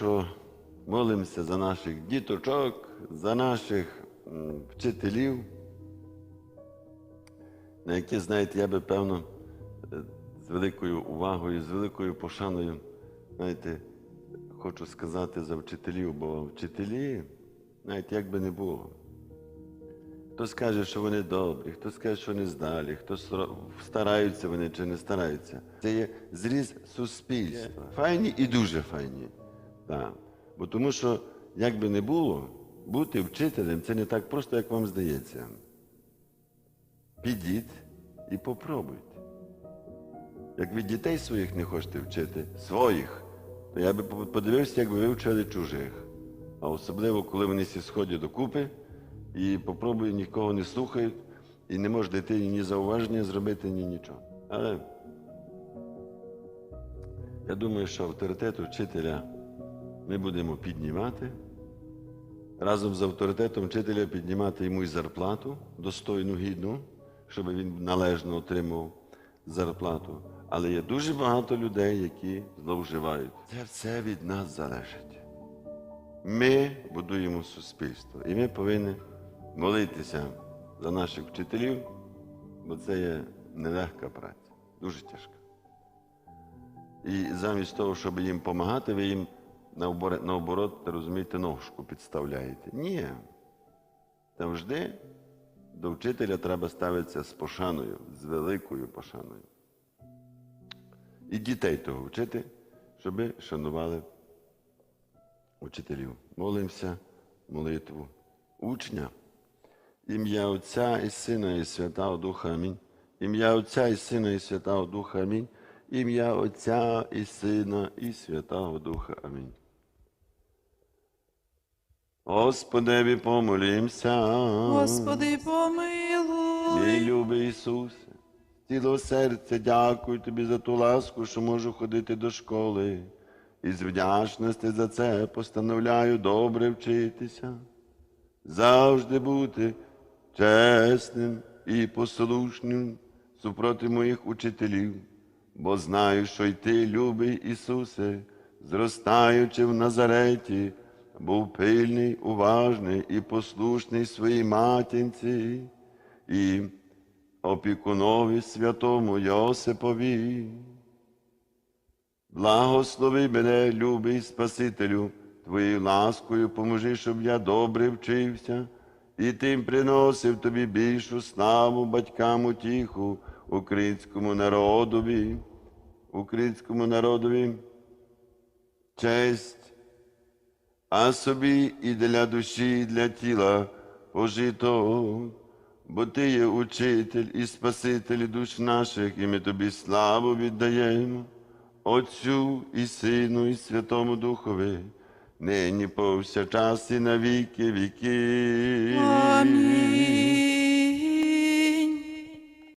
що молимося за наших діточок, за наших вчителів, на які, знаєте, я би певно е, з великою увагою, з великою пошаною, знаєте, хочу сказати за вчителів, бо вчителі, знаєте, як би не було. Хтось каже, що вони добрі, хтось каже, що вони здалі, хтось стараються вони чи не стараються. Це є зріз суспільства. Файні і дуже файні. Так. Бо тому що, як би не було, бути вчителем це не так просто, як вам здається. Підіть і попробуйте. Як ви дітей своїх не хочете вчити, своїх, то я би подивився, як би ви вчили чужих. А особливо, коли вони всі сходять докупи і попробують, нікого не слухають, і не може дитині ні зауваження зробити, ні нічого. Але я думаю, що авторитет вчителя ми будемо піднімати. Разом з авторитетом вчителя піднімати йому і зарплату достойну, гідну, щоб він належно отримав зарплату. Але є дуже багато людей, які зловживають. Це все від нас залежить. Ми будуємо суспільство, і ми повинні молитися за наших вчителів, бо це є нелегка праця, дуже тяжка. І замість того, щоб їм допомагати, ви їм наоборот, розумієте, ножку підставляєте. Ні. Завжди до вчителя треба ставитися з пошаною, з великою пошаною. І дітей того вчити, щоб шанували учителів. Молимося молитву учня. Ім'я Отця і Сина, і Святого Духа Амінь. Ім'я Отця і Сина, і Святого Духа Амінь. Ім'я Отця і Сина, і Святого Духа Амінь. Господеві помолімся. Господи, помилуй. Мій любий Ісусе, цілого серця дякую тобі за ту ласку, що можу ходити до школи. І з вдячності за це постановляю добре вчитися, завжди бути чесним і послушним супроти моїх учителів, бо знаю, що й ти, любий Ісусе, зростаючи в Назареті, був пильний, уважний і послушний своїй матінці і опікунові святому Йосипові. Благослови мене, любий Спасителю, Твоєю ласкою поможи, щоб я добре вчився, і тим приносив тобі більшу славу батькам утіху українському народові, українському народові, честь, а собі і для душі, і для тіла пожито, Бо ти є учитель і Спаситель душ наших, і ми тобі славу віддаємо, Отцю і Сину, і Святому Духові, нині повсякчас і на віки віки. Амінь.